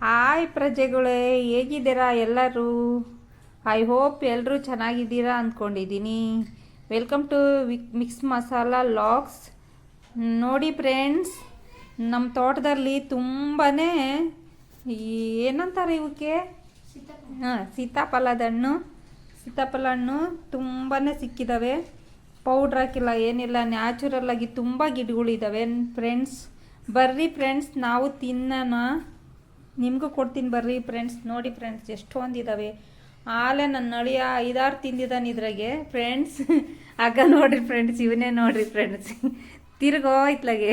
Hi ಪ್ರಜೆಗಳೇ ಹೇಗಿದ್ದೀರಾ ಎಲ್ಲರೂ? I hope ಎಲ್ಲರೂ ಚೆನ್ನಾಗಿದ್ದೀರಾ ಅಂದ್ಕೊಂಡಿದ್ದೀನಿ. Welcome to Vik mix masala locks ನೋಡಿ ಫ್ರೆಂಡ್ಸ್ ನಮ್ಮ ತೋಟದಲ್ಲಿ ತುಂಬಾ ಏನಂತಾರೆ ಇವಕ್ಕೆ? ಹಾಂ ಸೀತಾಫಲದ ಹಣ್ಣು ಸೀತಾಫಲ ಹಣ್ಣು ತುಂಬಾ ಸಿಕ್ಕಿದ್ದಾವೆ ಪೌಡ್ರ್ ಹಾಕಿಲ್ಲ ಏನಿಲ್ಲ ನ್ಯಾಚುರಲ್ ಆಗಿ ತುಂಬ ಗಿಡಗಳಿದ್ದಾವೆ ಫ್ರೆಂಡ್ಸ್ ಬರ್ರಿ ಫ್ರೆಂಡ್ಸ್ ನಾವು ತಿನ್ನೋಣ. ನಿಮಗೂ ಕೊಡ್ತೀನಿ ಬರ್ರಿ ಫ್ರೆಂಡ್ಸ್ ನೋಡಿ ಫ್ರೆಂಡ್ಸ್ ಎಷ್ಟೊಂದಿದ್ದಾವೆ ಆಲೆ ನನ್ನ ಅಳಿಯ ಐದಾರು ತಿಂದಿದ್ದಾನೆ ಇದ್ರಾಗೆ. ಫ್ರೆಂಡ್ಸ್ ಆಗ ನೋಡ್ರಿ ಫ್ರೆಂಡ್ಸ್ ಇವನೇ ನೋಡ್ರಿ ಫ್ರೆಂಡ್ಸ್ ತಿರ್ಗೋ ಇತ್ಲಾಗೆ.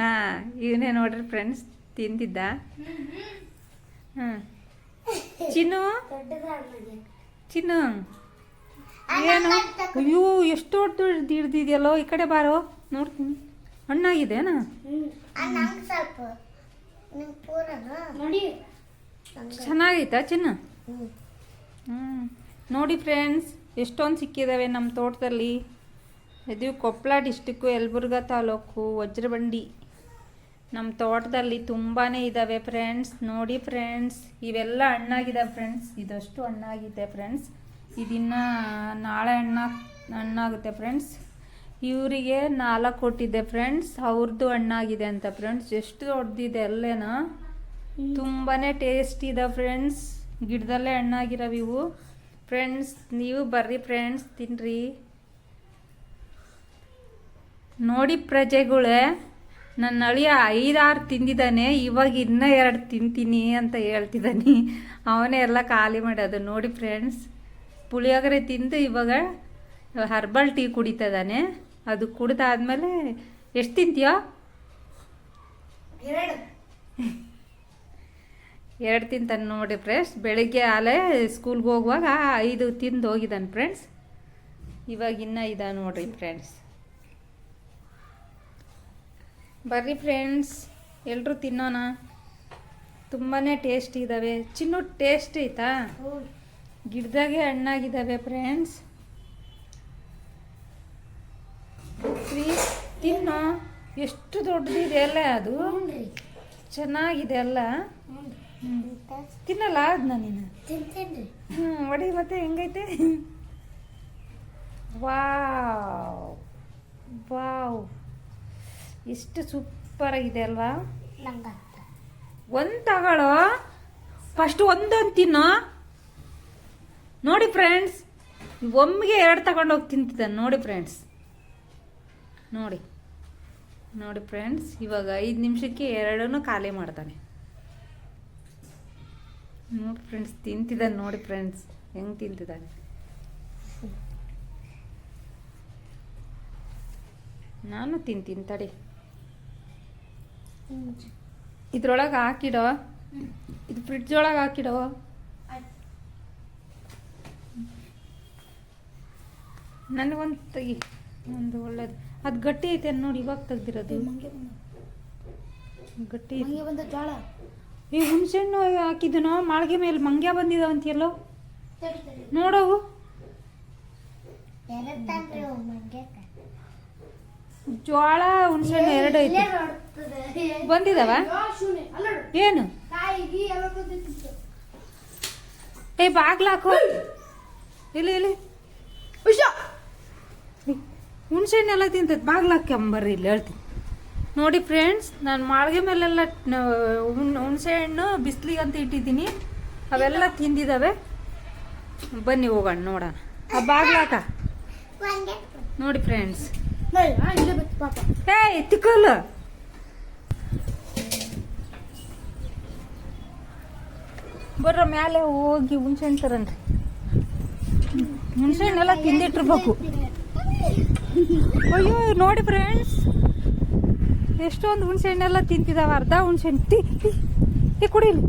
ಹಾಂ, ಇವನೇ ನೋಡ್ರಿ ಫ್ರೆಂಡ್ಸ್ ತಿಂದಿದ್ದ. ಹಾಂ ಚಿನ್ನು? ಚಿನ್ನು? ಏನು? ಅಯ್ಯೋ, ಎಷ್ಟು ದೊಡ್ಡ ಹಿಡ್ದಿದ್ಯಲ್ಲೋ, ಈ ಕಡೆ ಬಾರೋ. ನೋಡ್ತೀನಿ. ಹಣ್ಣಾಗಿದೆನಾ? ನೋಡಿ. ಚೆನ್ನಾಗೈತಾ ಚಿನ್ನ? ಹ್ಞೂ ನೋಡಿ ಫ್ರೆಂಡ್ಸ್ ಎಷ್ಟೊಂದು ಸಿಕ್ಕಿದ್ದಾವೆ ನಮ್ಮ ತೋಟದಲ್ಲಿ. ಇದು ಕೊಪ್ಪಳ ಡಿಸ್ಟಿಕ್ಕು ಯಲಬುರ್ಗಾ ತಾಲೂಕು ವಜ್ರಬಂಡಿ. ನಮ್ಮ ತೋಟದಲ್ಲಿ ತುಂಬಾ ಇದ್ದಾವೆ ಫ್ರೆಂಡ್ಸ್. ನೋಡಿ ಫ್ರೆಂಡ್ಸ್ ಇವೆಲ್ಲ ಹಣ್ಣಾಗಿದ್ದಾವೆ ಫ್ರೆಂಡ್ಸ್. ಇದಷ್ಟು ಹಣ್ಣಾಗಿದೆ ಫ್ರೆಂಡ್ಸ್. ಇದಿನ್ನ ನಾಳೆ ಹಣ್ಣ ಹಣ್ಣಾಗುತ್ತೆ ಫ್ರೆಂಡ್ಸ್. ಇವರಿಗೆ ನಾಲ್ಕು ಕೊಟ್ಟಿದ್ದೆ ಫ್ರೆಂಡ್ಸ್ ಅವ್ರದ್ದು ಹಣ್ಣಾಗಿದೆ ಅಂತ ಫ್ರೆಂಡ್ಸ್ ಎಷ್ಟು ದೊಡ್ಡದಿದೆ ಅಲ್ಲೇನಾ? ತುಂಬಾ ಟೇಸ್ಟ್ ಇದೆ ಫ್ರೆಂಡ್ಸ್ ಗಿಡದಲ್ಲೇ ಹಣ್ಣಾಗಿರವು ಇವು. ಫ್ರೆಂಡ್ಸ್ ನೀವು ಬರ್ರಿ ಫ್ರೆಂಡ್ಸ್ ತಿನ್ರಿ. ನೋಡಿ ಪ್ರಜೆಗಳೇ ನನ್ನ ಅಳಿಯ ಐದಾರು ತಿಂದಿದ್ದಾನೆ, ಇವಾಗ ಇನ್ನೂ ಎರಡು ತಿಂತೀನಿ ಅಂತ ಹೇಳ್ತಿದ್ದಾನೆ. ಅವನೇ ಎಲ್ಲ ಖಾಲಿ ಮಾಡೋದು. ನೋಡಿ ಫ್ರೆಂಡ್ಸ್ ಪುಳಿಯೋಗರೆ ತಿಂದು ಇವಾಗ ಹರ್ಬಲ್ ಟೀ ಕುಡಿತದಾನೆ ಅದು ಕುಡ್ದಾದ್ಮೇಲೆ ಎಷ್ಟು ತಿಂತೀಯೋ? ಎರಡು. ತಿಂತಾನೆ ನೋಡಿ ಫ್ರೆಂಡ್ಸ್. ಬೆಳಿಗ್ಗೆ ಆಲೆ ಸ್ಕೂಲ್ಗೆ ಹೋಗುವಾಗ ಐದು ತಿಂದು ಹೋಗಿದ್ದಾನೆ ಫ್ರೆಂಡ್ಸ್. ಇವಾಗ ಇನ್ನ ಇದ ನೋಡ್ರಿ ಫ್ರೆಂಡ್ಸ್. ಬರ್ರಿ ಫ್ರೆಂಡ್ಸ್. ಎಲ್ಲರೂ ತಿನ್ನೋಣ. ತುಂಬಾ ಟೇಸ್ಟ್ ಇದ್ದಾವೆ ಚಿನ್ನು ಟೇಸ್ಟ್ ಐತಾ? ಗಿಡದಾಗೆ ಹಣ್ಣಾಗಿದ್ದಾವೆ ಫ್ರೆಂಡ್ಸ್. ಎಷ್ಟು ದೊಡ್ಡದಿದೆ ಅಲ್ಲ ಅದು? ಚೆನ್ನಾಗಿದೆ ಅಲ್ಲ? ತಿನ್ನಲ್ಲ ಅದನ್ನ ನೀನು? ಹ್ಞೂ ಒಡಿ ಮತ್ತೆ ಹೆಂಗೈತೆ? ವಾವ್. ವಾವ್. ಎಷ್ಟು ಸೂಪರ್ ಆಗಿದೆ ಅಲ್ವಾ ಒಂದು ತಗೊಳ್ಳೋ ಫಸ್ಟ್ ಒಂದೊಂದು ತಿನ್ನೋ? ನೋಡಿ ಫ್ರೆಂಡ್ಸ್ ಒಮ್ಮೆಗೆ ಎರಡು ತಗೊಂಡೋಗಿ ತಿಂತಿದ್ದಾನೆ. ನೋಡಿ ಫ್ರೆಂಡ್ಸ್. ನೋಡಿ. ನೋಡಿ ಫ್ರೆಂಡ್ಸ್, ಇವಾಗ ಐದು ನಿಮಿಷಕ್ಕೆ ಎರಡೂ ಖಾಲಿ ಮಾಡ್ತಾನೆ. ನೋಡಿ ಫ್ರೆಂಡ್ಸ್, ತಿಂತಿದ್ದಾನೆ ನೋಡಿ ಫ್ರೆಂಡ್ಸ್, ಹೆಂಗೆ ತಿಂತಿದ್ದಾನೆ. ನಾನು ತಿಂತೀನಿ ತಡಿ. ಇದ್ರೊಳಗೆ ಹಾಕಿಡೋ? ಇದು ಫ್ರಿಡ್ಜ್ ಒಳಗೆ ಹಾಕಿಡೋ? ನನಗೊಂದು ತೆಗಿ ಒಂದು ಒಳ್ಳೇದು. ಅದು ಗಟ್ಟಿ ಐತೆ ನೋಡಿ ಇವಾಗ ತೆಗ್ದಿರೋದು. ಗಟ್ಟಿ ಬಂದ ಜೋಳ ಈ ಹುಣಸೆಹಣ್ಣು ಹಾಕಿದನೋ? ಮಾಳಿಗೆ ಮೇಲೆ ಮಂಗ್ಯ ಬಂದಿದಾವ ಅಂತೀಯಲ್ಲೋ? ತಡಿ ತಡಿ ನೋಡವು. ಜೋಳ ಹುಣಸೆಹಣ್ಣು ಎರಡು ಐತೆ. ಬಂದಿದಾವ? ಏನು? ಏ ಬಾಗ್ಲಾಕು ಇಲ್ಲಿ ಇಲ್ಲಿ. ಹುಷಾ ಹುಣಸೆಹಣ್ಣೆಲ್ಲ ತಿಂತೈತೆ ಬಾಗ್ಲಾಕ್ಯಂಬರ್ರಿ ಇಲ್ಲಿ ಹೇಳ್ತೀನಿ. ನೋಡಿ ಫ್ರೆಂಡ್ಸ್ ನಾನು ಮಾಳಿಗೆ ಮೇಲೆಲ್ಲ ಹುಣಸೆ ಹಣ್ಣು ಬಿಸಿಲಿಗೆ ಅಂತ ಇಟ್ಟಿದ್ದೀನಿ. ಅವೆಲ್ಲ ತಿಂದಿದ್ದಾವೆ ಬನ್ನಿ ಹೋಗೋಣ ನೋಡೋಣ. ಆ ಬಾಗ್ಲಾಕ ನೋಡಿ ಫ್ರೆಂಡ್ಸ್ ಏಯ್ ತಿಕ್ಕಲ್ಲ ಬರ್ರ ಮೇಲೆ ಹೋಗಿ ಹುಣ್ಸೆ ಹಣ್ಣು ತರನ್ರಿ ಹುಣಸೆ ಹಣ್ಣೆಲ್ಲ ತಿಂದಿಟ್ಟಿರ್ಬೇಕು. ಅಯ್ಯೋ, ನೋಡಿ ಫ್ರೆಂಡ್ಸ್ ಎಷ್ಟೊಂದು ಹುಣಸೆ ಹಣ್ಣೆಲ್ಲ ತಿಂತಿದಾವೆ, ಅರ್ಧ ಹುಣಸೆ ಹಣ್ಣು. ತಿ. ಏ ಕುಡೀಲಿ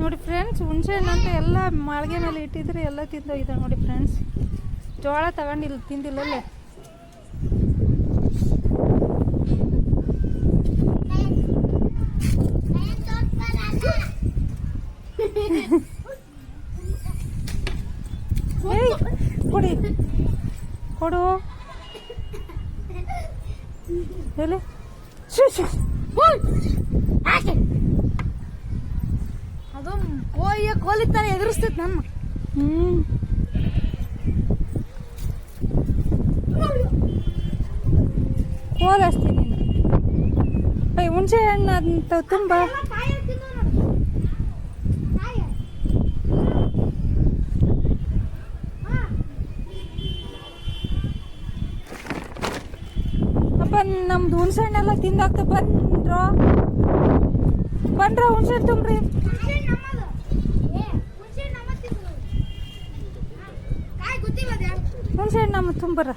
ನೋಡಿ ಫ್ರೆಂಡ್ಸ್ ಹುಣಸೆ ಹಣ್ಣು ಅಂತ ಎಲ್ಲ ಮಾಳಿಗೆ ಮೇಲೆ ಇಟ್ಟಿದ್ರೆ ಎಲ್ಲ ತಿಂದೋಗಿದ್ದಾವೆ ನೋಡಿ ಫ್ರೆಂಡ್ಸ್ ಜೋಳ ತಗೊಂಡಿಲ್ಲ ತಿಂದಿಲ್ಲಲ್ಲೇ ಏಯ್ ಕೊಡಿ. ಕೊಡು. ಆಕೆ ಅದು ಕೋಯ ಕೋಲಿ ತರ ಎದುರಿಸ್ತೈತೆ ನಮ್ಮ ಹ್ಞೂ ಕೋಲಿಸ್ತೀನಿ ಏಯ್ ಹುಣಸೆ ಹಣ್ಣು ಅಂತ ತುಂಬ. ಅಪ್ಪ ನಮ್ದು ಹುಣಸೆ ಹಣ್ಣೆಲ್ಲ ತಿಂದಾಕ್ತ ಬಂದ್ರ ಬಂದ್ರ ಹುಣಸೆ ಹಣ್ಣು ತುಂಬ್ರಿ ಹುಣಸೆ ಹಣ್ಣು ನಮ್ಮ ತುಂಬರ.